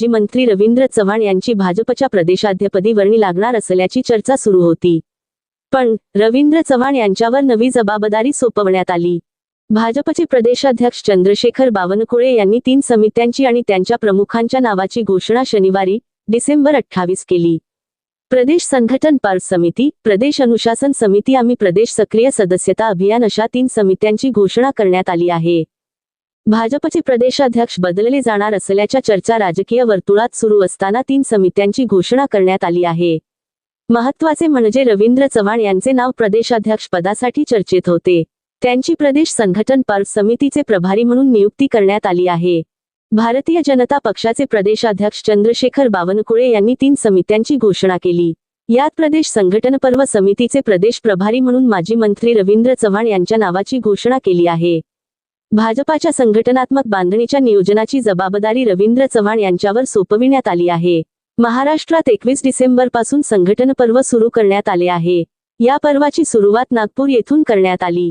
माजी मंत्री रवींद्र चव्हाण यांची भाजपच्या प्रदेशाध्यपदी वर्णी लागणार असल्याची चर्चा सुरू होती. पण रवींद्र चव्हाण यांच्यावर नवी जबाबदारी सोपवण्यात आली. भाजपचे प्रदेशाध्यक्ष चंद्रशेखर बावनकुळे यांनी तीन समित्यांची आणि त्यांच्या प्रमुखांच्या नावाची घोषणा शनिवारी डिसेंबर अठ्ठावीस केली. प्रदेश संघटन पार्क समिती प्रदेश अनुशासन समिती आम्ही प्रदेश सक्रिय सदस्यता अभियान अशा तीन समित्यांची घोषणा करण्यात आली आहे. भाजपचे प्रदेशाध्यक्ष बदलले जाणार असल्याच्या चर्चा राजकीय वर्तुळात सुरू असताना तीन समित्यांची घोषणा करण्यात आली आहे. महत्त्वाचे म्हणजे रवींद्र चव्हाण यांचे नाव प्रदेशाध्यक्ष पदासाठी चर्चेत होते. त्यांची प्रदेश संघटन पार समितीचे प्रभारी म्हणून नियुक्ती करण्यात आली आहे. भारतीय जनता पक्षाचे प्रदेशाध्यक्ष चंद्रशेखर बावनकुळे यांनी तीन समित्यांची घोषणा केली. यात प्रदेश संघटन पर्व समितीचे प्रदेश प्रभारी म्हणून माजी मंत्री रवींद्र चव्हाण यांच्या नावाची घोषणा केली आहे. भाजपाच्या संघटनात्मक बांधणीच्या नियोजनाची जबाबदारी रवींद्र चव्हाण यांच्यावर सोपविण्यात आली आहे. महाराष्ट्रात एकवीस डिसेंबरपासून संघटन पर्व सुरू करण्यात आले आहे. या पर्वाची सुरुवात नागपूर येथून करण्यात आली.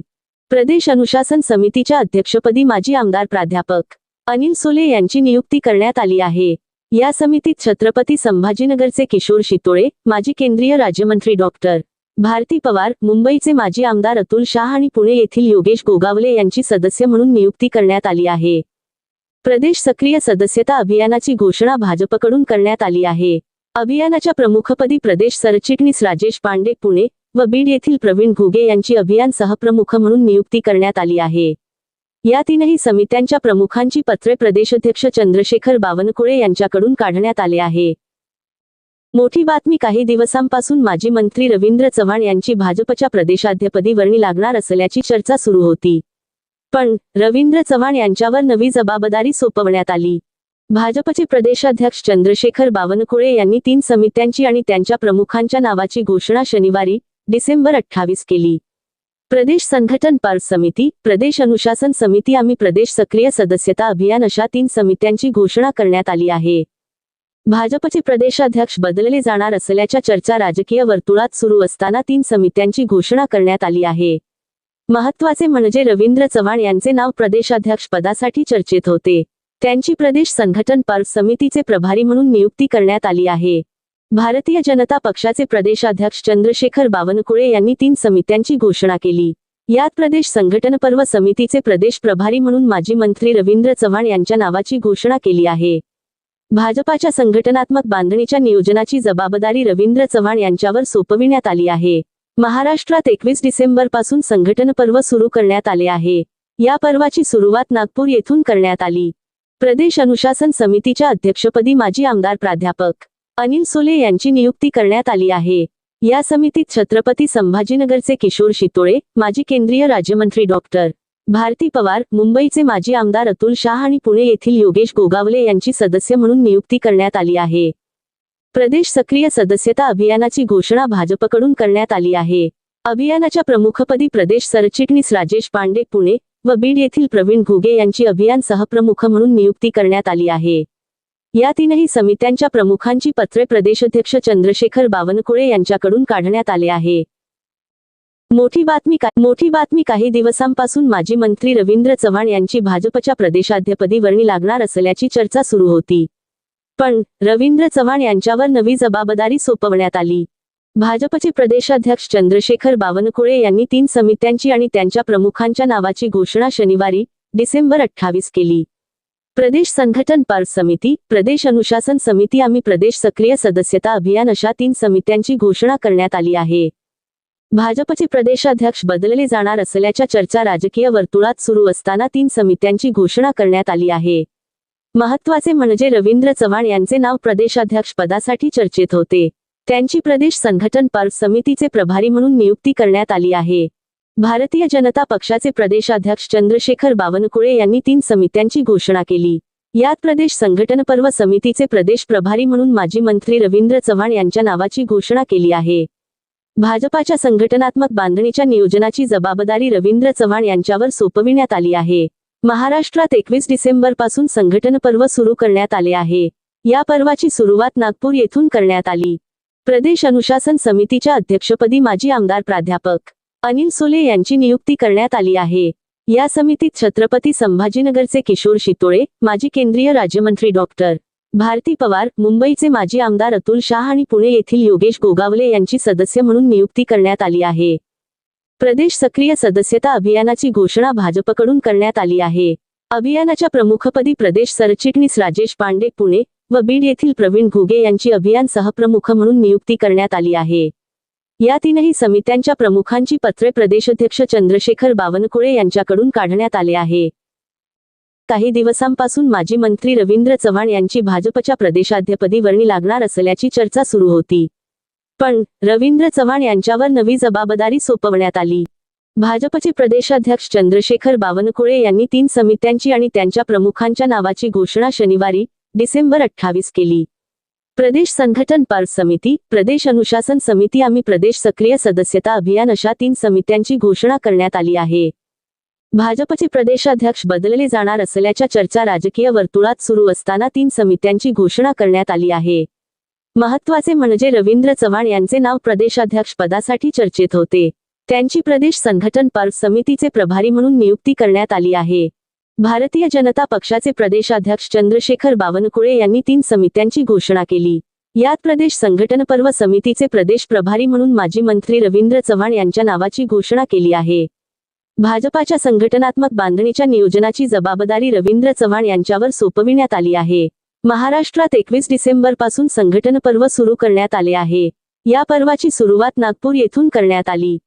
प्रदेश अनुशासन समितीच्या अध्यक्षपदी माजी आमदार प्राध्यापक अनिल सोले यांची नियुक्ती करण्यात आली आहे. या समितीत छत्रपती संभाजीनगरचे किशोर शितोळे माजी केंद्रीय राज्यमंत्री डॉक्टर भारती पवार मुंबईचे माजी आमदार अतुल शाह आणि पुणे येथील योगेश गोगावले यांची सदस्य म्हणून नियुक्ती करण्यात आली आहे. प्रदेश सक्रिय सदस्यता अभियानाची घोषणा भाजपकडून करण्यात आली आहे. अभियानाच्या प्रमुखपदी प्रदेश सरचिटणीस राजेश पांडे पुणे व बीड येथील प्रवीण घुगे यांची अभियान सहप्रमुख म्हणून नियुक्ती करण्यात आली आहे. या तीनही समित्यांच्या प्रमुखांची पत्रे प्रदेशाध्यक्ष चंद्रशेखर बावनकुळे यांच्याकडून काढण्यात आले आहे. मोठी बातमी काही दिवसांपासून माजी मंत्री रवींद्र चव्हाण यांची भाजपच्या प्रदेशाध्यपदी वर्णी लागणार असल्याची चर्चा सुरू होती. पण रवींद्र चव्हाण यांच्यावर नवी जबाबदारी सोपवण्यात आली. भाजपचे प्रदेशाध्यक्ष चंद्रशेखर बावनकुळे यांनी तीन समित्यांची आणि त्यांच्या प्रमुखांच्या नावाची घोषणा शनिवारी डिसेंबर अठ्ठावीस केली. प्रदेश संघटन पार्क समिती प्रदेश अनुशासन समिती आम्ही प्रदेश सक्रिय सदस्यता अभियान अशा तीन समित्यांची घोषणा करण्यात आली आहे. भाजपचे प्रदेशाध्यक्ष बदलले जाणार असल्याच्या चर्चा राजकीय वर्तुळात सुरू असताना तीन समित्यांची घोषणा करण्यात आली आहे. महत्त्वाचे म्हणजे रवींद्र चव्हाण यांचे नाव प्रदेशाध्यक्ष पदासाठी चर्चेत होते. त्यांची प्रदेश संघटन पर्व समितीचे प्रभारी म्हणून नियुक्ती करण्यात आली आहे. भारतीय जनता पक्षाचे प्रदेशाध्यक्ष चंद्रशेखर बावनकुळे यांनी तीन समित्यांची घोषणा केली. यात प्रदेश संघटन पर्व समितीचे प्रदेश प्रभारी म्हणून माजी मंत्री रवींद्र चव्हाण यांच्या नावाची घोषणा केली आहे. भाजपाच्या संघटनात्मक बांधणीच्या नियोजनाची जबाबदारी रवींद्र चव्हाण यांच्यावर सोपविण्यात आली आहे. महाराष्ट्रात एकवीस डिसेंबरपासून संघटन पर्व सुरू करण्यात आले आहे. या पर्वाची सुरुवात नागपूर येथून करण्यात आली. प्रदेश अनुशासन समितीच्या अध्यक्षपदी माजी आमदार प्राध्यापक अनिल सोले यांची नियुक्ती करण्यात आली आहे. या समितीत छत्रपती संभाजीनगरचे किशोर शितोळे माजी केंद्रीय राज्यमंत्री डॉक्टर भारती पवार मुंबईचे माजी आमदार अतुल शाह आणि पुणे येथील योगेश गोगावले यांची सदस्य म्हणून नियुक्ती करण्यात आली आहे. प्रदेश सक्रिय सदस्यता अभियानाची घोषणा भाजपकडून करण्यात आली आहे. अभियानाच्या प्रमुखपदी प्रदेश सरचिटणीस राजेश पांडे पुणे व बीड येथील प्रवीण घुगे यांची अभियान सहप्रमुख म्हणून नियुक्ती करण्यात आली आहे. या तीनही समित्यांच्या प्रमुखांची पत्रे प्रदेशाध्यक्ष चंद्रशेखर बावनकुळे यांच्याकडून काढण्यात आले आहे. मोठी बातमी का मोठी बातमी काही दिवसांपासून माजी मंत्री रवींद्र चव्हाण यांची भाजपच्या प्रदेशाध्यपदी वर्णी लागणार असल्याची चर्चा सुरू होती. पण रवींद्र चव्हाण यांच्यावर नवी जबाबदारी सोपवण्यात आली. भाजपचे प्रदेशाध्यक्ष चंद्रशेखर बावनकुळे यांनी तीन समित्यांची आणि त्यांच्या प्रमुखांच्या नावाची घोषणा शनिवारी डिसेंबर अठ्ठावीस केली. प्रदेश संघटन पार्क समिती प्रदेश अनुशासन समिती आम्ही प्रदेश सक्रिय सदस्यता अभियान अशा तीन समित्यांची घोषणा करण्यात आली आहे. भाजपचे प्रदेशाध्यक्ष बदलले जाणार असल्याच्या चर्चा राजकीय वर्तुळात सुरू असताना तीन समित्यांची घोषणा करण्यात आली आहे. महत्त्वाचे म्हणजे रवींद्र चव्हाण यांचे नाव प्रदेशाध्यक्ष पदासाठी चर्चेत होते. त्यांची प्रदेश संघटन पर्व समितीचे प्रभारी म्हणून नियुक्ती करण्यात आली आहे. भारतीय जनता पक्षाचे प्रदेशाध्यक्ष चंद्रशेखर बावनकुळे यांनी तीन समित्यांची घोषणा केली. यात प्रदेश संघटन पर्व समितीचे प्रदेश प्रभारी म्हणून माजी मंत्री रवींद्र चव्हाण यांच्या नावाची घोषणा केली आहे. भाजपाच्या संघटनात्मक बांधणीच्या नियोजनाची जबाबदारी रवींद्र चव्हाण यांच्यावर सोपविण्यात आली आहे. महाराष्ट्रात एकवीस डिसेंबरपासून संघटन पर्व सुरू करण्यात आले आहे. या पर्वाची सुरुवात नागपूर येथून करण्यात आली. प्रदेश अनुशासन समितीच्या अध्यक्षपदी माजी आमदार प्राध्यापक अनिल सोले यांची नियुक्ती करण्यात आली आहे. या समितीत छत्रपती संभाजीनगरचे किशोर शितोळे माजी केंद्रीय राज्यमंत्री डॉक्टर भारती पवार मुंबईचे माजी आमदार अतुल शाह आणि पुणे येथील योगेश गोगावले यांची सदस्य म्हणून नियुक्ती करण्यात आली आहे. प्रदेश सक्रिय सदस्यता अभियानाची घोषणा भाजपकडून करण्यात आली आहे. अभियानाच्या प्रमुखपदी प्रदेश सरचिटणीस राजेश पांडे पुणे व बीड येथील प्रवीण घुगे यांची अभियान सहप्रमुख म्हणून नियुक्ती करण्यात आली आहे. या तीनही समित्यांच्या प्रमुखांची पत्रे प्रदेशाध्यक्ष चंद्रशेखर बावनकुळे यांच्याकडून काढण्यात आले आहे. काही दिवसांपासून माजी मंत्री रवींद्र चव्हाण यांची भाजपच्या प्रदेशाध्यपदी वर्णी लागणार असल्याची चर्चा सुरू होती. पण रवींद्र चव्हाण यांच्यावर नवी जबाबदारी सोपवण्यात आली. भाजपचे प्रदेशाध्यक्ष चंद्रशेखर बावनकुळे यांनी तीन समित्यांची आणि त्यांच्या प्रमुखांच्या नावाची घोषणा शनिवारी डिसेंबर अठ्ठावीस केली. प्रदेश संघटन पार्क समिती प्रदेश अनुशासन समिती आम्ही प्रदेश सक्रिय सदस्यता अभियान अशा तीन समित्यांची घोषणा करण्यात आली आहे. भाजपचे प्रदेशाध्यक्ष बदलले जाणार असल्याच्या चर्चा राजकीय वर्तुळात सुरू असताना तीन समित्यांची घोषणा करण्यात आली आहे. महत्त्वाचे म्हणजे रवींद्र चव्हाण यांचे नाव प्रदेशाध्यक्ष पदासाठी चर्चेत होते. त्यांची प्रदेश संघटन पर्व समितीचे प्रभारी म्हणून नियुक्ती करण्यात आली आहे. भारतीय जनता पक्षाचे प्रदेशाध्यक्ष चंद्रशेखर बावनकुळे यांनी तीन समित्यांची घोषणा केली. यात प्रदेश संघटन पर्व समितीचे प्रदेश प्रभारी म्हणून माजी मंत्री रवींद्र चव्हाण यांच्या नावाची घोषणा केली आहे. भाजपाच्या संघटनात्मक बांधणीच्या नियोजनाची जबाबदारी रवींद्र चव्हाण यांच्यावर सोपविण्यात आली आहे. महाराष्ट्रात एकवीस डिसेंबरपासून संघटन पर्व सुरू करण्यात आले आहे. या पर्वाची सुरुवात नागपूर येथून करण्यात आली.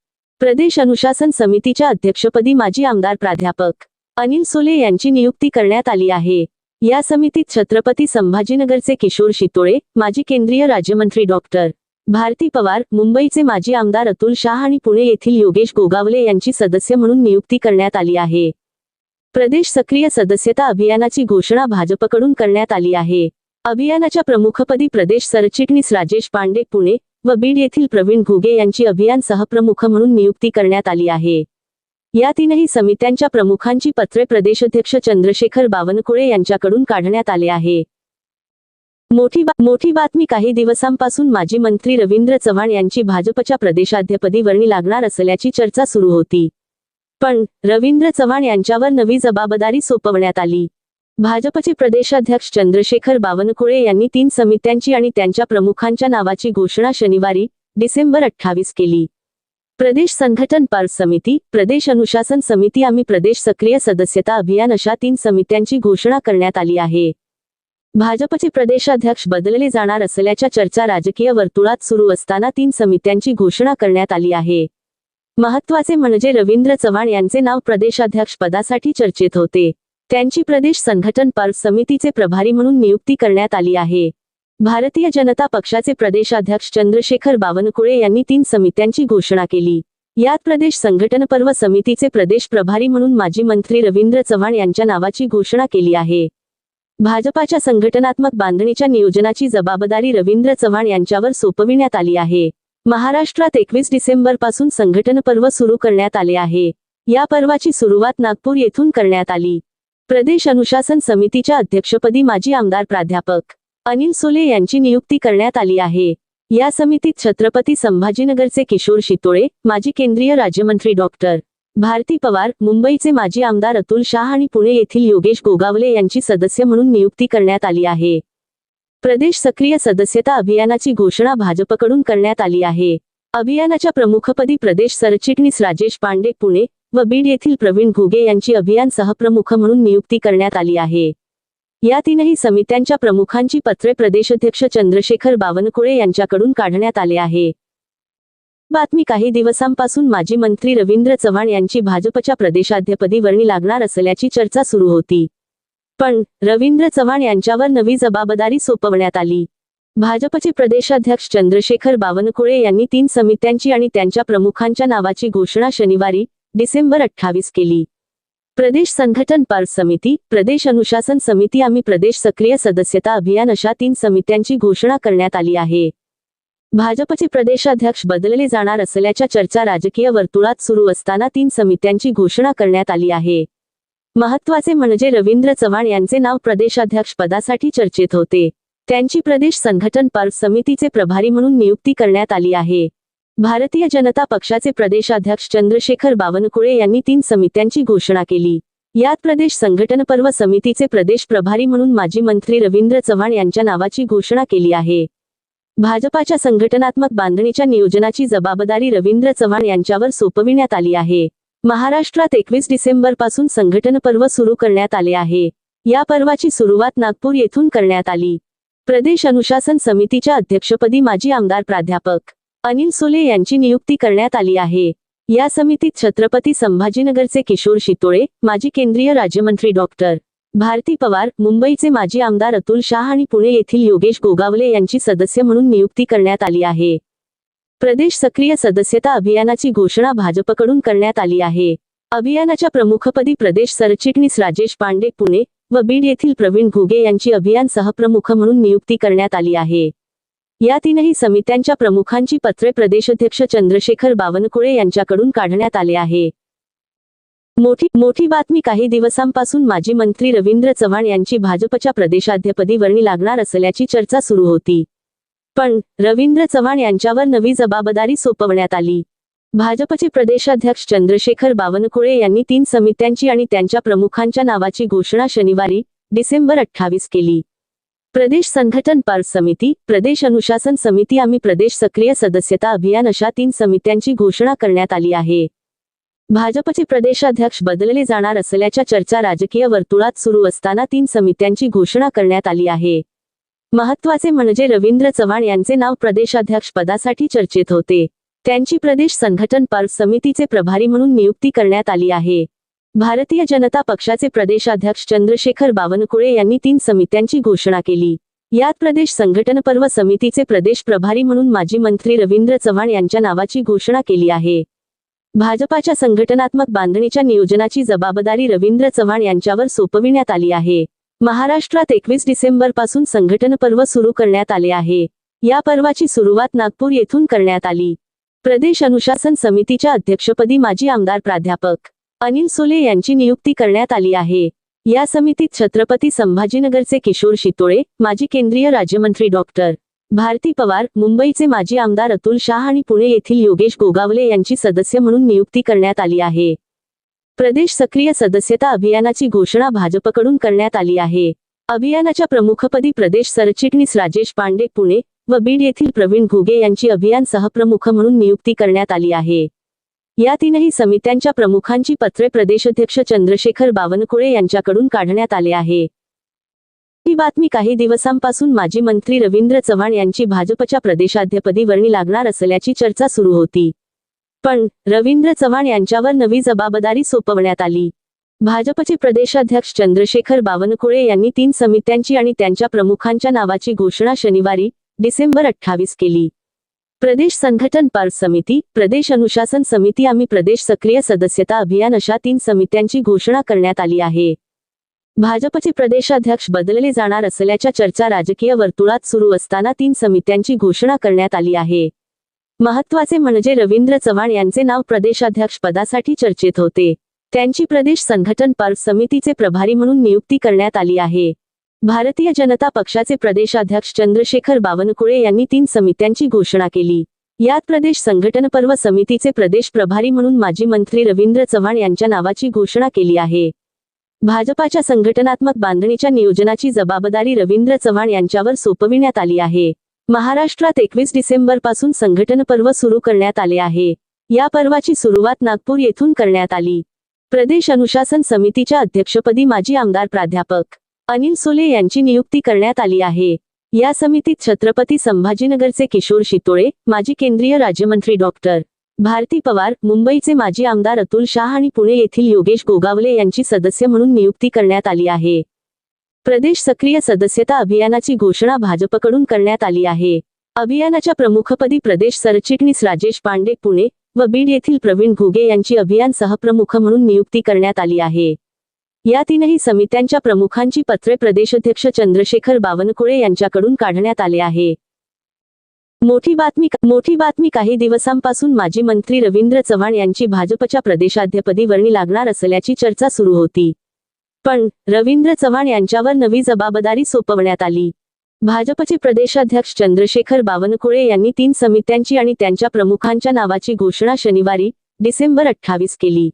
प्रदेश अनुशासन समितीच्या अध्यक्षपदी माजी आमदार प्राध्यापक अनिल सोले यांची नियुक्ती करण्यात आली आहे. या समितीत छत्रपती संभाजीनगरचे किशोर शितोळे माजी केंद्रीय राज्यमंत्री डॉक्टर भारती पवार मुंबईचे माजी आमदार अतुल शाह आणि पुणे येथील योगेश गोगावले यांची सदस्य म्हणून नियुक्ती करण्यात आली आहे. प्रदेश सक्रिय सदस्यता अभियानाची घोषणा भाजपकडून करण्यात आली आहे. अभियानाच्या प्रमुखपदी प्रदेश सरचिटणीस राजेश पांडे पुणे व बीड येथील प्रवीण घुगे यांची अभियान सहप्रमुख म्हणून नियुक्ती करण्यात आली आहे. या तीनही समित्यांच्या प्रमुखांची पत्रे प्रदेशाध्यक्ष चंद्रशेखर बावनकुळे यांच्याकडून काढण्यात आले आहे. मोठी बा मोठी बातमी काही दिवसांपासून माजी मंत्री रवींद्र चव्हाण यांची भाजपच्या प्रदेशाध्यपदी वर्णी लागणार असल्याची चर्चा सुरू होती. पण रवींद्र चव्हाण यांच्यावर नवी जबाबदारी सोपवण्यात आली. भाजपचे प्रदेशाध्यक्ष चंद्रशेखर बावनकुळे यांनी तीन समित्यांची आणि त्यांच्या प्रमुखांच्या नावाची घोषणा शनिवारी डिसेंबर अठ्ठावीस केली. प्रदेश संघटन पार्क समिती प्रदेश अनुशासन समिती आम्ही प्रदेश सक्रिय सदस्यता अभियान अशा तीन समित्यांची घोषणा करण्यात आली आहे. भाजपचे प्रदेशाध्यक्ष बदलले जाणार असल्याच्या चर्चा राजकीय वर्तुळात सुरू असताना तीन समित्यांची घोषणा करण्यात आली आहे. महत्त्वाचे म्हणजे रवींद्र चव्हाण यांचे नाव प्रदेशाध्यक्ष पदासाठी चर्चेत होते. त्यांची प्रदेश संघटन पर्व समितीचे प्रभारी म्हणून नियुक्ती करण्यात आली आहे. भारतीय जनता पक्षाचे प्रदेशाध्यक्ष चंद्रशेखर बावनकुळे यांनी तीन समित्यांची घोषणा केली. यात प्रदेश संघटन पर्व समितीचे प्रदेश प्रभारी म्हणून माजी मंत्री रवींद्र चव्हाण यांच्या नावाची घोषणा केली आहे. भाजपाच्या संघटनात्मक बांधणीच्या नियोजनाची जबाबदारी रवींद्र चव्हाण यांच्यावर सोपविण्यात आली आहे. महाराष्ट्रात एकवीस डिसेंबरपासून संघटन पर्व सुरू करण्यात आले आहे. या पर्वाची सुरुवात नागपूर येथून करण्यात आली. प्रदेश अनुशासन समितीच्या अध्यक्षपदी माजी आमदार प्राध्यापक अनिल सोले यांची नियुक्ती करण्यात आली आहे. या समितीत छत्रपती संभाजीनगरचे किशोर शितोळे माजी केंद्रीय राज्यमंत्री डॉक्टर भारती पवार मुंबईचे माजी आमदार अतुल शाह आणि पुणे येथील योगेश गोगावले यांची सदस्य म्हणून नियुक्ती करण्यात आली आहे. प्रदेश सक्रिय सदस्यता अभियानाची घोषणा भाजपकडून करण्यात आली आहे. अभियानाच्या प्रमुखपदी प्रदेश सरचिटणीस राजेश पांडे पुणे व बीड येथील प्रवीण घुगे यांची अभियान सहप्रमुख म्हणून नियुक्ती करण्यात आली आहे. या तीनही समित्यांच्या प्रमुखांची पत्रे प्रदेशाध्यक्ष चंद्रशेखर बावनकुळे यांच्याकडून काढण्यात आले आहे. बातमी काही दिवसांपासून माजी मंत्री रवींद्र चव्हाण यांची भाजपच्या प्रदेशाध्यपदी वर्णी लागणार असल्याची चर्चा सुरू होती. पण रवींद्र चव्हाण यांच्यावर नवी जबाबदारी सोपवण्यात आली. भाजपचे प्रदेशाध्यक्ष चंद्रशेखर बावनकुळे यांनी तीन समित्यांची आणि त्यांच्या प्रमुखांच्या नावाची घोषणा शनिवारी डिसेंबर अठ्ठावीस केली. प्रदेश संघटन पार्क समिती प्रदेश अनुशासन समिती आम्ही प्रदेश सक्रिय सदस्यता अभियान अशा तीन समित्यांची घोषणा करण्यात आली आहे. भाजपचे प्रदेशाध्यक्ष बदलले जाणार असल्याच्या चर्चा राजकीय वर्तुळात सुरू असताना तीन समित्यांची घोषणा करण्यात आली आहे. महत्त्वाचे म्हणजे रवींद्र चव्हाण यांचे नाव प्रदेशाध्यक्ष पदासाठी चर्चेत होते. त्यांची प्रदेश संघटन पर्व समितीचे प्रभारी म्हणून नियुक्ती करण्यात आली आहे. भारतीय जनता पक्षाचे प्रदेशाध्यक्ष चंद्रशेखर बावनकुळे यांनी तीन समित्यांची घोषणा केली. यात प्रदेश संघटन पर्व समितीचे प्रदेश प्रभारी म्हणून माजी मंत्री रवींद्र चव्हाण यांच्या नावाची घोषणा केली आहे. भाजपाच्या संघटनात्मक बांधणीच्या नियोजनाची जबाबदारी रवींद्र चव्हाण यांच्यावर सोपविण्यात आली आहे. महाराष्ट्रात एकवीस डिसेंबरपासून संघटन पर्व सुरू करण्यात आले आहे. या पर्वाची सुरुवात नागपूर येथून करण्यात आली. प्रदेश अनुशासन समितीच्या अध्यक्षपदी माजी आमदार प्राध्यापक अनिल सोले यांची नियुक्ती करण्यात आली आहे. या समितीत छत्रपती संभाजीनगरचे किशोर शितोळे माजी केंद्रीय राज्यमंत्री डॉक्टर भारती पवार मुंबईचे माजी आमदार अतुल शाह आणि पुणे येथील योगेश गोगावले यांची सदस्य म्हणून नियुक्ती करण्यात आली आहे. प्रदेश सक्रिय सदस्यता अभियानाची घोषणा भाजपकडून करण्यात आली आहे. अभियानाच्या प्रमुखपदी प्रदेश सरचिटणीस राजेश पांडे पुणे व बीड येथील प्रवीण घुगे यांची अभियान सहप्रमुख म्हणून नियुक्ती करण्यात आली आहे. या तीनही समित्यांच्या प्रमुखांची पत्रे प्रदेशाध्यक्ष चंद्रशेखर बावनकुळे यांच्याकडून काढण्यात आले आहे. मोठी मोठी बातमी काही दिवसांपासून माजी मंत्री रवींद्र चव्हाण यांची भाजपच्या प्रदेशाध्यपदी वर्णी लागणार असल्याची चर्चा सुरू होती. पण रवींद्र चव्हाण यांच्यावर नवी जबाबदारी सोपवण्यात आली. भाजपचे प्रदेशाध्यक्ष चंद्रशेखर बावनकुळे यांनी तीन समित्यांची आणि त्यांच्या प्रमुखांच्या नावाची घोषणा शनिवारी डिसेंबर अठ्ठावीस केली. प्रदेश संघटन पार समिती प्रदेश अनुशासन समिती आम्ही प्रदेश सक्रिय सदस्यता अभियान अशा तीन समित्यांची घोषणा करण्यात आली आहे. भाजपचे प्रदेशाध्यक्ष बदलले जाणार असल्याच्या चर्चा राजकीय वर्तुळात सुरू असताना तीन समित्यांची घोषणा करण्यात आली आहे. महत्त्वाचे म्हणजे रवींद्र चव्हाण यांचे नाव प्रदेशाध्यक्ष पदासाठी चर्चेत होते. त्यांची प्रदेश संघटन पर्व समितीचे प्रभारी म्हणून नियुक्ती करण्यात आली आहे. भारतीय जनता पक्षाचे प्रदेशाध्यक्ष चंद्रशेखर बावनकुळे यांनी तीन समित्यांची घोषणा केली. यात प्रदेश संघटन पर्व समितीचे प्रदेश प्रभारी म्हणून माजी मंत्री रवींद्र चव्हाण यांच्या नावाची घोषणा केली आहे. भाजपाच्या संघटनात्मक बांधणीच्या नियोजनाची जबाबदारी रवींद्र चव्हाण यांच्यावर सोपविण्यात आली आहे. महाराष्ट्रात एकवीस डिसेंबरपासून संघटन पर्व सुरू करण्यात आले आहे. या पर्वाची सुरुवात नागपूर येथून करण्यात आली. प्रदेश अनुशासन समितीच्या अध्यक्षपदी माजी आमदार प्राध्यापक अनिल सोले यांची नियुक्ती करण्यात आली आहे. या समितीत छत्रपती संभाजीनगरचे किशोर शितोळे माजी केंद्रीय राज्यमंत्री डॉक्टर भारती पवार मुंबईचे माजी आमदार अतुल शाह आणि पुणे येथील योगेश गोगावले यांची सदस्य म्हणून नियुक्ती करण्यात आली आहे. प्रदेश सक्रिय सदस्यता अभियानाची घोषणा भाजपकडून करण्यात आली आहे. अभियानाच्या प्रमुखपदी प्रदेश सरचिटणीस राजेश पांडे पुणे व बीड येथील प्रवीण घुगे यांची अभियान सहप्रमुख म्हणून नियुक्ती करण्यात आली आहे. या तीनही समित्यांच्या प्रमुखांची पत्रे प्रदेशाध्यक्ष चंद्रशेखर बावनकुळे यांच्याकडून काढण्यात आले आहे. ही बातमी काही दिवसांपासून माजी मंत्री रवींद्र चव्हाण यांची भाजपच्या प्रदेशाध्यपदी वर्णी लागणार असल्याची चर्चा सुरू होती. पण रवींद्र चव्हाण यांच्यावर नवी जबाबदारी सोपवण्यात आली. भाजपचे प्रदेशाध्यक्ष चंद्रशेखर बावनकुळे यांनी तीन समित्यांची आणि त्यांच्या प्रमुखांच्या नावाची घोषणा शनिवारी डिसेंबर अठ्ठावीस केली. प्रदेश संघटन पार्क समिती प्रदेश अनुशासन समिती आम्ही प्रदेश सक्रिय सदस्यता अभियान अशा तीन समित्यांची घोषणा करण्यात आली आहे. भाजपचे प्रदेशाध्यक्ष बदलले जाणार असल्याच्या चर्चा राजकीय वर्तुळात सुरू असताना तीन समित्यांची घोषणा करण्यात आली आहे. महत्त्वाचे म्हणजे रवींद्र चव्हाण यांचे नाव प्रदेशाध्यक्ष पदासाठी चर्चेत होते. त्यांची प्रदेश संघटन पर्व समितीचे प्रभारी म्हणून नियुक्ती करण्यात आली आहे. भारतीय जनता पक्षाचे प्रदेशाध्यक्ष चंद्रशेखर बावनकुळे यांनी तीन समित्यांची घोषणा केली. यात प्रदेश संघटन पर्व समितीचे प्रदेश प्रभारी म्हणून माजी मंत्री रवींद्र चव्हाण यांच्या नावाची घोषणा केली आहे. भाजपाच्या संघटनात्मक बांधणीच्या नियोजनाची जबाबदारी रवींद्र चव्हाण यांच्यावर सोपविण्यात आली आहे. महाराष्ट्रात एकवीस डिसेंबरपासून संघटन पर्व सुरू करण्यात आले आहे. या पर्वाची सुरुवात नागपूर येथून करण्यात आली. प्रदेश अनुशासन समितीच्या अध्यक्षपदी माजी आमदार प्राध्यापक अनिल सोले यांची नियुक्ती करण्यात आली आहे. या समितीत छत्रपती संभाजीनगरचे किशोर शितोळे माजी केंद्रीय राज्यमंत्री डॉक्टर भारती पवार मुंबईचे माजी आमदार अतुल शाह आणि पुणे येथील योगेश गोगावले यांची सदस्य म्हणून नियुक्ती करण्यात आली आहे. प्रदेश सक्रिय सदस्यता अभियानाची घोषणा भाजपकडून करण्यात आली आहे. अभियानाच्या प्रमुखपदी प्रदेश सरचिटणीस राजेश पांडे पुणे व बीड येथील प्रवीण घुगे यांची अभियान सहप्रमुख म्हणून नियुक्ती करण्यात आली आहे. या तीनही समित्यांच्या प्रमुखांची पत्रे प्रदेशाध्यक्ष चंद्रशेखर बावनकुळे यांच्याकडून काढण्यात आले आहे. मोठी बातमी मोठी बातमी काही दिवसांपासून माजी मंत्री रवींद्र चव्हाण यांची भाजपच्या प्रदेशाध्यपदी वर्णी लागणार असल्याची चर्चा सुरू होती. पण रवींद्र चव्हाण यांच्यावर नवी जबाबदारी सोपवण्यात आली. भाजपचे प्रदेशाध्यक्ष चंद्रशेखर बावनकुळे यांनी तीन समित्यांची आणि त्यांच्या प्रमुखांच्या नावाची घोषणा शनिवारी डिसेंबर अठ्ठावीस केली.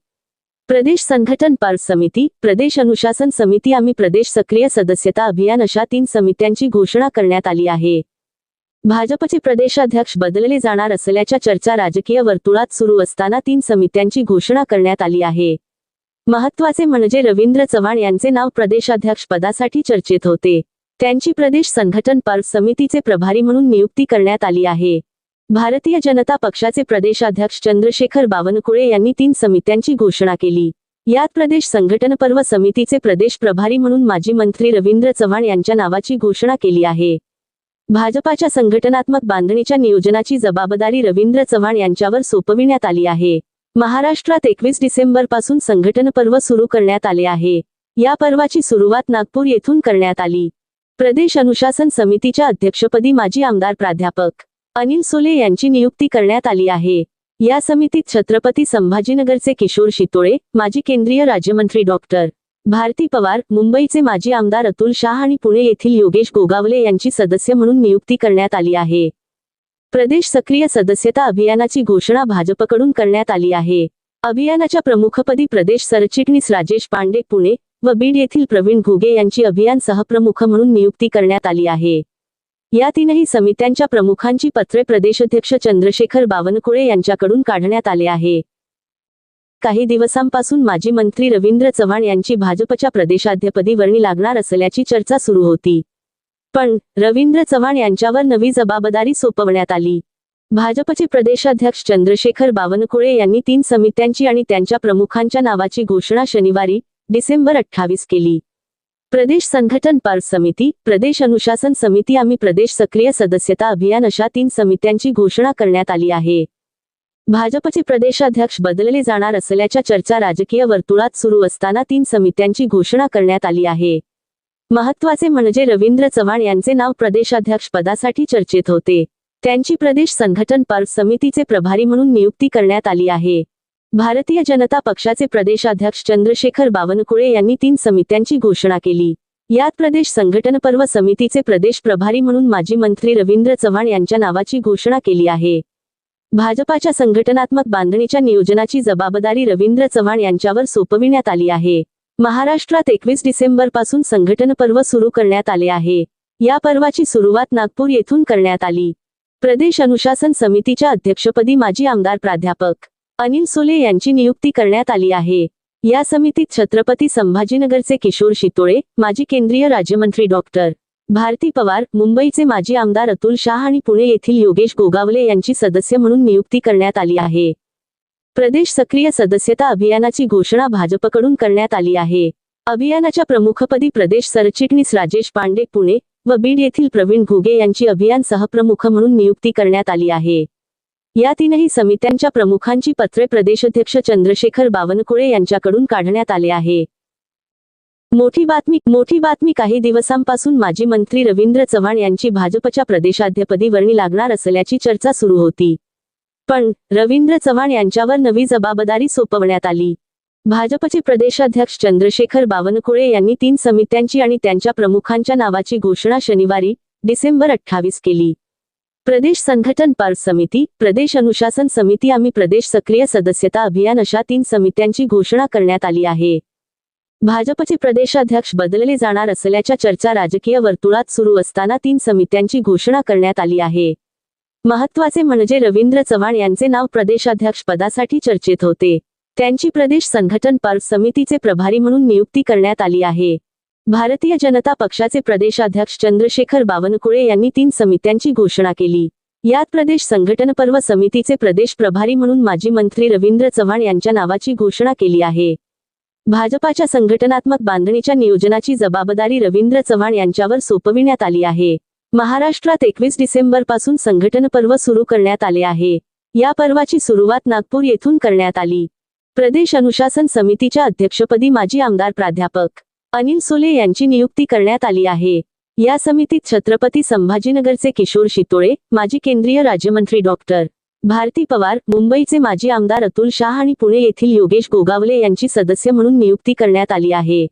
प्रदेश संघटन पार्क समिती प्रदेश अनुशासन समिती आम्ही प्रदेश सक्रिय सदस्यता अभियान अशा तीन समित्यांची घोषणा करण्यात आली आहे. भाजपचे प्रदेशाध्यक्ष बदलले जाणार असल्याच्या चर्चा राजकीय वर्तुळात सुरू असताना तीन समित्यांची घोषणा करण्यात आली आहे. महत्त्वाचे म्हणजे रवींद्र चव्हाण यांचे नाव प्रदेशाध्यक्ष पदासाठी चर्चेत होते. त्यांची प्रदेश संघटन पर्व समितीचे प्रभारी म्हणून नियुक्ती करण्यात आली आहे. भारतीय जनता पक्षाचे प्रदेशाध्यक्ष चंद्रशेखर बावनकुळे यांनी तीन समित्यांची घोषणा केली. यात प्रदेश संघटन पर्व समितीचे प्रदेश प्रभारी म्हणून माजी मंत्री रवींद्र चव्हाण यांच्या नावाची घोषणा केली आहे. भाजपाच्या संघटनात्मक बांधणीच्या नियोजनाची जबाबदारी रवींद्र चव्हाण यांच्यावर सोपविण्यात आली आहे. महाराष्ट्रात एकवीस डिसेंबरपासून संघटन पर्व सुरू करण्यात आले आहे. या पर्वाची सुरुवात नागपूर येथून करण्यात आली. प्रदेश अनुशासन समितीच्या अध्यक्षपदी माजी आमदार प्राध्यापक अनिल सोले यांची नियुक्ती करण्यात आली आहे. या समितीत छत्रपती संभाजीनगरचे किशोर शितोळे माजी केंद्रीय राज्यमंत्री डॉक्टर भारती पवार मुंबईचे माजी आमदार अतुल शाह आणि पुणे येथील योगेश गोगावले यांची सदस्य म्हणून नियुक्ती करण्यात आली आहे. प्रदेश सक्रिय सदस्यता अभियानाची घोषणा भाजपकडून करण्यात आली आहे. अभियानाच्या प्रमुखपदी प्रदेश सरचिटणीस राजेश पांडे पुणे व बीड येथील प्रवीण घुगे यांची अभियान सहप्रमुख म्हणून नियुक्ती करण्यात आली आहे. या तीनही समित्यांच्या प्रमुखांची पत्रे प्रदेशाध्यक्ष चंद्रशेखर बावनकुळे यांच्याकडून काढण्यात आले आहे. काही दिवसांपासून माजी मंत्री रवींद्र चव्हाण यांची भाजपच्या प्रदेशाध्यपदी वर्णी लागणार असल्याची चर्चा सुरू होती. पण रवींद्र चव्हाण यांच्यावर नवी जबाबदारी सोपवण्यात आली. भाजपचे प्रदेशाध्यक्ष चंद्रशेखर बावनकुळे यांनी तीन समित्यांची आणि त्यांच्या प्रमुखांच्या नावाची घोषणा शनिवारी डिसेंबर अठ्ठावीस केली. प्रदेश संघटन पार समिती प्रदेश अनुशासन समिती आम्ही प्रदेश सक्रिय सदस्यता अभियान अशा तीन समित्यांची घोषणा करण्यात आली आहे. भाजपचे प्रदेशाध्यक्ष बदलले जाणार असल्याच्या चर्चा राजकीय वर्तुळात सुरू असताना तीन समित्यांची घोषणा करण्यात आली आहे. महत्त्वाचे म्हणजे रवींद्र चव्हाण यांचे नाव प्रदेशाध्यक्ष पदासाठी चर्चेत होते. त्यांची प्रदेश संघटन पर्व समितीचे प्रभारी म्हणून नियुक्ती करण्यात आली आहे. भारतीय जनता पक्षाचे प्रदेशाध्यक्ष चंद्रशेखर बावनकुळे यांनी तीन समित्यांची घोषणा केली. यात प्रदेश संघटन पर्व समितीचे प्रदेश प्रभारी म्हणून माजी मंत्री रवींद्र चव्हाण यांच्या नावाची घोषणा केली आहे. भाजपाच्या संघटनात्मक बांधणीच्या नियोजनाची जबाबदारी रवींद्र चव्हाण यांच्यावर सोपविण्यात आली आहे. महाराष्ट्रात एकवीस डिसेंबरपासून संघटन पर्व सुरू करण्यात आले आहे. या पर्वाची सुरुवात नागपूर येथून करण्यात आली. प्रदेश अनुशासन समितीच्या अध्यक्षपदी माजी आमदार प्राध्यापक अनिल सोले यांची नियुक्ती करण्यात आली आहे. या समितीत छत्रपती संभाजीनगरचे किशोर शितोळे माजी केंद्रीय राज्यमंत्री डॉक्टर भारती पवार मुंबईचे माजी आमदार अतुल शाह आणि पुणे येथील योगेश गोगावले यांची सदस्य म्हणून नियुक्ती करण्यात आली आहे. प्रदेश सक्रिय सदस्यता अभियानाची घोषणा भाजपकडून करण्यात आली आहे. अभियानाच्या प्रमुखपदी प्रदेश सरचिटणीस राजेश पांडे पुणे व बीड येथील प्रवीण घुगे यांची अभियान सहप्रमुख म्हणून नियुक्ती करण्यात आली आहे. या तीनही समित्यांच्या प्रमुखांची पत्रे प्रदेशाध्यक्ष चंद्रशेखर बावनकुळे यांच्याकडून काढण्यात आले आहे. मोठी बातमी मोठी बातमी काही दिवसांपासून माजी मंत्री रवींद्र चव्हाण यांची भाजपच्या प्रदेशाध्यपदी वर्णी लागणार असल्याची चर्चा सुरू होती. पण रवींद्र चव्हाण यांच्यावर नवी जबाबदारी सोपवण्यात आली. भाजपचे प्रदेशाध्यक्ष चंद्रशेखर बावनकुळे यांनी तीन समित्यांची आणि त्यांच्या प्रमुखांच्या नावाची घोषणा शनिवारी डिसेंबर अठ्ठावीस केली. प्रदेश संघटन पार्क समिती प्रदेश अनुशासन समिती आम्ही प्रदेश सक्रिय सदस्यता अभियान अशा तीन समित्यांची घोषणा करण्यात आली आहे. भाजपचे प्रदेशाध्यक्ष बदलले जाणार असल्याच्या चर्चा राजकीय वर्तुळात सुरू असताना तीन समित्यांची घोषणा करण्यात आली आहे. महत्त्वाचे म्हणजे रवींद्र चव्हाण यांचे नाव प्रदेशाध्यक्ष पदासाठी चर्चेत होते. त्यांची प्रदेश संघटन पर्व समितीचे प्रभारी म्हणून नियुक्ती करण्यात आली आहे. भारतीय जनता पक्षाचे प्रदेशाध्यक्ष चंद्रशेखर बावनकुळे यांनी तीन समित्यांची घोषणा केली. यात प्रदेश संघटन पर्व समितीचे प्रदेश प्रभारी म्हणून माजी मंत्री रवींद्र चव्हाण यांच्या नावाची घोषणा केली आहे. भाजपाच्या संघटनात्मक बांधणीच्या नियोजनाची जबाबदारी रवींद्र चव्हाण यांच्यावर सोपविण्यात आली आहे. महाराष्ट्रात एकवीस डिसेंबरपासून संघटन पर्व सुरू करण्यात आले आहे. या पर्वाची सुरुवात नागपूर येथून करण्यात आली. प्रदेश अनुशासन समितीच्या अध्यक्षपदी माजी आमदार प्राध्यापक अनिल सोले यांची नियुक्ती करण्यात आली आहे. या समितीत छत्रपती संभाजीनगरचे किशोर शितोळे माजी केंद्रीय राज्यमंत्री डॉक्टर भारती पवार मुंबईचे माजी आमदार अतुल शाह आणि पुणे येथील योगेश गोगावले यांची सदस्य म्हणून नियुक्ती करण्यात आली आहे.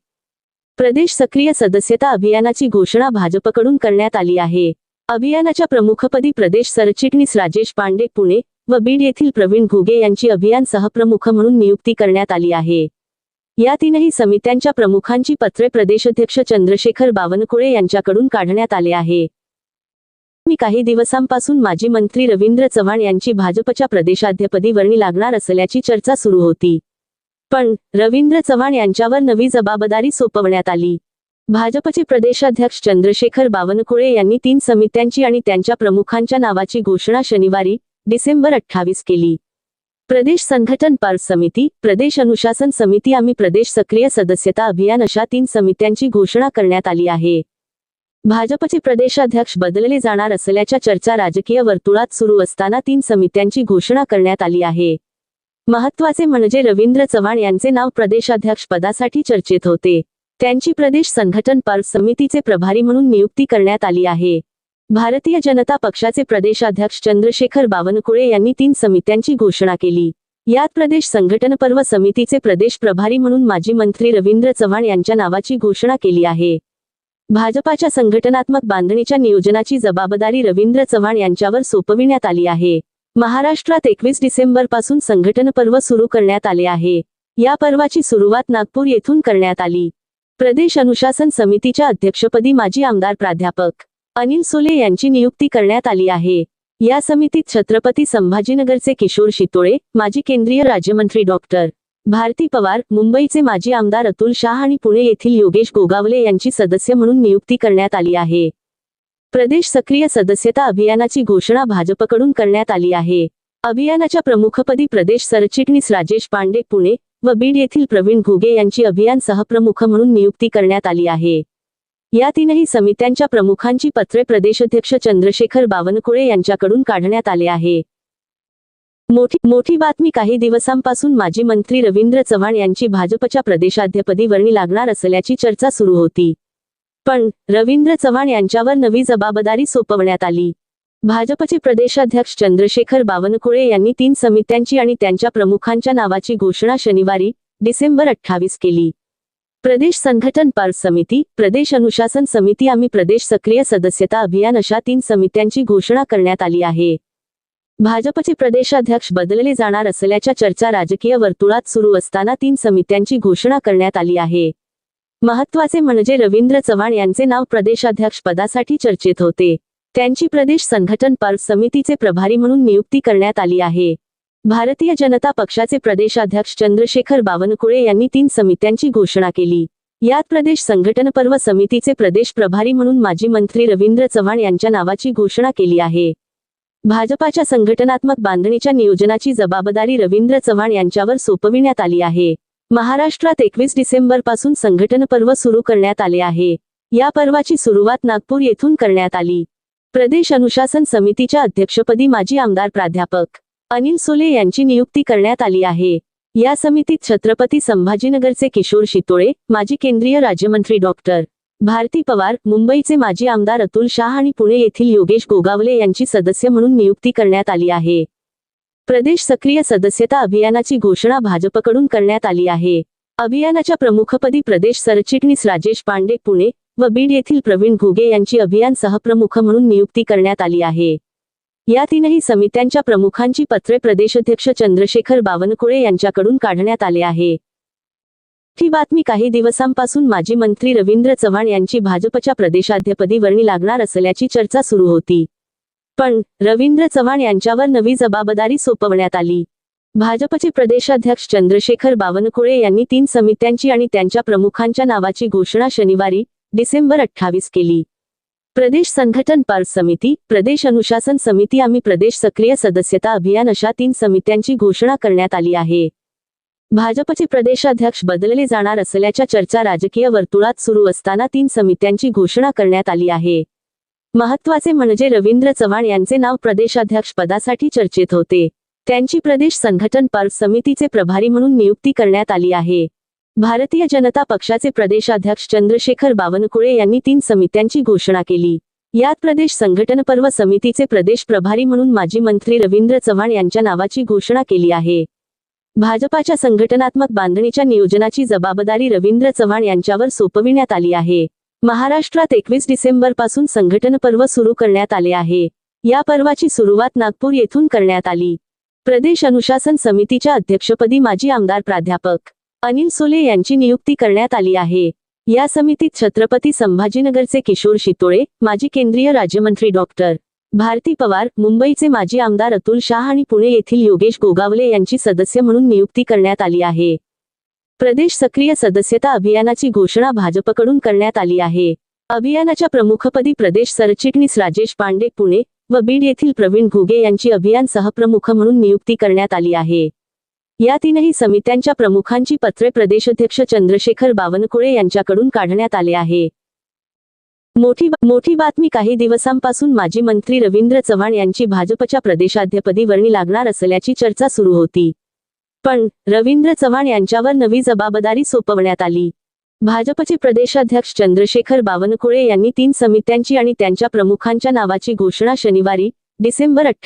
प्रदेश सक्रिय सदस्यता अभियानाची घोषणा भाजपकडून करण्यात आली आहे. अभियानाच्या प्रमुखपदी प्रदेश सरचिटणीस राजेश पांडे पुणे व बीड येथील प्रवीण घुगे यांची अभियान सहप्रमुख म्हणून नियुक्ती करण्यात आली आहे. या तीनही समित्यांच्या प्रमुखांची पत्रे प्रदेशाध्यक्ष चंद्रशेखर बावनकुळे यांच्याकडून काढण्यात आले आहे. मी काही दिवसांपासून माजी मंत्री रवींद्र चव्हाण यांची भाजपच्या प्रदेशाध्यपदी वर्णी लागणार असल्याची चर्चा सुरू होती. पण रवींद्र चव्हाण यांच्यावर नवी जबाबदारी सोपवण्यात आली. भाजपचे प्रदेशाध्यक्ष चंद्रशेखर बावनकुळे यांनी तीन समित्यांची आणि त्यांच्या प्रमुखांच्या नावाची घोषणा शनिवारी डिसेंबर अठ्ठावीस केली. प्रदेश संघटन पार समिती प्रदेश अनुशासन समिती आम्ही प्रदेश सक्रिय सदस्यता अभियान अशा तीन समित्यांची घोषणा करण्यात आली आहे. भाजपचे प्रदेशाध्यक्ष बदलले जाणार असल्याच्या चर्चा राजकीय वर्तुळात सुरू असताना तीन समित्यांची घोषणा करण्यात आली आहे. महत्त्वाचे म्हणजे रवींद्र चव्हाण यांचे नाव प्रदेशाध्यक्ष पदासाठी चर्चेत होते. त्यांची प्रदेश संघटन पर्व समितीचे प्रभारी म्हणून नियुक्ती करण्यात आली आहे. भारतीय जनता पक्षाचे प्रदेशाध्यक्ष चंद्रशेखर बावनकुळे यांनी तीन समित्यांची घोषणा केली. यात प्रदेश संघटन पर्व समितीचे प्रदेश प्रभारी म्हणून माजी मंत्री रवींद्र चव्हाण यांच्या नावाची घोषणा केली आहे. भाजपाच्या संघटनात्मक बांधणीच्या नियोजनाची जबाबदारी रवींद्र चव्हाण यांच्यावर सोपविण्यात आली आहे. महाराष्ट्रात एकवीस डिसेंबरपासून संघटन पर्व सुरू करण्यात आले आहे. या पर्वाची सुरुवात नागपूर येथून करण्यात आली. प्रदेश अनुशासन समितीच्या अध्यक्षपदी माजी आमदार प्राध्यापक अनिल सोले यांची नियुक्ती करण्यात आली आहे. या समितीत छत्रपती संभाजीनगरचे किशोर शितोळे माजी केंद्रीय राज्यमंत्री डॉक्टर भारती पवार मुंबईचे माजी आमदार अतुल शाह आणि पुणे येथील योगेश गोगावले यांची सदस्य म्हणून नियुक्ती करण्यात आली आहे. प्रदेश सक्रिय सदस्यता अभियानाची घोषणा भाजपकडून करण्यात आली आहे. अभियानाच्या प्रमुखपदी प्रदेश सरचिटणीस राजेश पांडे पुणे व बीड येथील प्रवीण घुगे यांची अभियान सहप्रमुख म्हणून नियुक्ती करण्यात आली आहे. या तीनही समित्यांच्या प्रमुखांची पत्रे प्रदेशाध्यक्ष चंद्रशेखर बावनकुळे यांच्याकडून काढण्यात आले आहे. मोठी मोठी बातमी काही दिवसांपासून माजी मंत्री रवींद्र चव्हाण यांची भाजपच्या प्रदेशाध्यपदी वर्णी लागणार असल्याची चर्चा सुरू होती. पण रवींद्र चव्हाण यांच्यावर नवी जबाबदारी सोपवण्यात आली. भाजपचे प्रदेशाध्यक्ष चंद्रशेखर बावनकुळे यांनी तीन समित्यांची आणि त्यांच्या प्रमुखांच्या नावाची घोषणा शनिवारी डिसेंबर अठ्ठावीस केली. प्रदेश संघटन पार्क समिती प्रदेश अनुशासन समिती आम्ही प्रदेश सक्रिय सदस्यता अभियान अशा तीन समित्यांची घोषणा करण्यात आली आहे. भाजपचे प्रदेशाध्यक्ष बदलले जाणार असल्याच्या चर्चा राजकीय वर्तुळात सुरू असताना तीन समित्यांची घोषणा करण्यात आली आहे. महत्त्वाचे म्हणजे रवींद्र चव्हाण यांचे नाव प्रदेशाध्यक्ष पदासाठी चर्चेत होते. त्यांची प्रदेश संघटन पर्व समितीचे प्रभारी म्हणून नियुक्ती करण्यात आली आहे. भारतीय जनता पक्षाचे प्रदेशाध्यक्ष चंद्रशेखर बावनकुळे यांनी तीन समित्यांची घोषणा केली. यात प्रदेश संघटन पर्व समितीचे प्रदेश प्रभारी म्हणून माजी मंत्री रवींद्र चव्हाण यांच्या नावाची घोषणा केली आहे. भाजपाच्या संघटनात्मक बांधणीच्या नियोजनाची जबाबदारी रवींद्र चव्हाण यांच्यावर सोपविण्यात आली आहे. महाराष्ट्रात एकवीस डिसेंबरपासून संघटन पर्व सुरू करण्यात आले आहे. या पर्वाची सुरुवात नागपूर येथून करण्यात आली. प्रदेश अनुशासन समितीच्या अध्यक्षपदी माजी आमदार प्राध्यापक अनिल सोले यांची नियुक्ती करण्यात आली आहे. या समितीत छत्रपती संभाजीनगरचे किशोर शितोळे माजी केंद्रीय राज्यमंत्री डॉक्टर भारती पवार मुंबईचे माजी आमदार अतुल शाह आणि पुणे येथील योगेश गोगावले यांची सदस्य म्हणून नियुक्ती करण्यात आली आहे. प्रदेश सक्रिय सदस्यता अभियानाची घोषणा भाजपकडून करण्यात आली आहे. अभियानाच्या प्रमुखपदी प्रदेश सरचिटणीस राजेश पांडे पुणे व बीड येथील प्रवीण घुगे यांची अभियान सहप्रमुख म्हणून नियुक्ती करण्यात आली आहे. या तीनही समित्यांच्या प्रमुखांची पत्रे प्रदेशाध्यक्ष चंद्रशेखर बावनकुळे यांच्याकडून काढण्यात आले आहे. ही बातमी काही दिवसांपासून माजी मंत्री रवींद्र चव्हाण यांची भाजपच्या प्रदेशाध्यपदी वर्णी लागणार असल्याची चर्चा सुरू होती. पण रवींद्र चव्हाण यांच्यावर नवी जबाबदारी सोपवण्यात आली. भाजपचे प्रदेशाध्यक्ष चंद्रशेखर बावनकुळे यांनी तीन समित्यांची आणि त्यांच्या प्रमुखांच्या नावाची घोषणा शनिवारी डिसेंबर अठ्ठावीस केली. प्रदेश संघटन पार्क समिती प्रदेश अनुशासन समिती आम्ही प्रदेश सक्रिय सदस्यता अभियान अशा तीन समित्यांची घोषणा करण्यात आली आहे. भाजपचे प्रदेशाध्यक्ष बदलले जाणार असल्याच्या चर्चा राजकीय वर्तुळात सुरू असताना तीन समित्यांची घोषणा करण्यात आली आहे. महत्त्वाचे म्हणजे रवींद्र चव्हाण यांचे नाव प्रदेशाध्यक्ष पदासाठी चर्चेत होते. त्यांची प्रदेश संघटन पर्व समितीचे प्रभारी म्हणून नियुक्ती करण्यात आली आहे. भारतीय जनता पक्षाचे प्रदेशाध्यक्ष चंद्रशेखर बावनकुळे यांनी तीन समित्यांची घोषणा केली. यात प्रदेश संघटन पर्व समितीचे प्रदेश प्रभारी म्हणून माजी मंत्री रवींद्र चव्हाण यांच्या नावाची घोषणा केली आहे. भाजपाच्या संघटनात्मक बांधणीच्या नियोजनाची जबाबदारी रवींद्र चव्हाण यांच्यावर सोपविण्यात आली आहे. महाराष्ट्रात एकवीस डिसेंबरपासून संघटन पर्व सुरू करण्यात आले आहे. या पर्वाची सुरुवात नागपूर येथून करण्यात आली. प्रदेश अनुशासन समितीच्या अध्यक्षपदी माजी आमदार प्राध्यापक अनिल सोले यांची नियुक्ती करण्यात आली आहे. या समितीत छत्रपती संभाजीनगरचे किशोर शितोळे माजी केंद्रीय राज्यमंत्री डॉक्टर भारती पवार मुंबईचे माजी आमदार अतुल शाह आणि पुणे येथील योगेश गोगावले यांची सदस्य म्हणून नियुक्ती करण्यात आली आहे. प्रदेश सक्रिय सदस्यता अभियानाची घोषणा भाजपकडून करण्यात आली आहे. अभियानाच्या प्रमुखपदी प्रदेश सरचिटणीस राजेश पांडे पुणे व बीड येथील प्रवीण घुगे यांची अभियान सहप्रमुख म्हणून नियुक्ती करण्यात आली आहे. या तीनही समित्यांच्या प्रमुखांची पत्रे प्रदेशाध्यक्ष चंद्रशेखर बावनकुळे यांच्याकडून काढण्यात आले आहे. मोठी मोठी बातमी काही दिवसांपासून माजी मंत्री रवींद्र चव्हाण यांची भाजपच्या प्रदेशाध्यपदी वर्णी लागणार असल्याची चर्चा सुरू होती. पण रवींद्र चव्हाण यांच्यावर नवी जबाबदारी सोपवण्यात आली. भाजपचे प्रदेशाध्यक्ष चंद्रशेखर बावनकुळे यांनी तीन समित्यांची आणि त्यांच्या प्रमुखांच्या नावाची घोषणा शनिवारी डिसेंबर अठ्ठा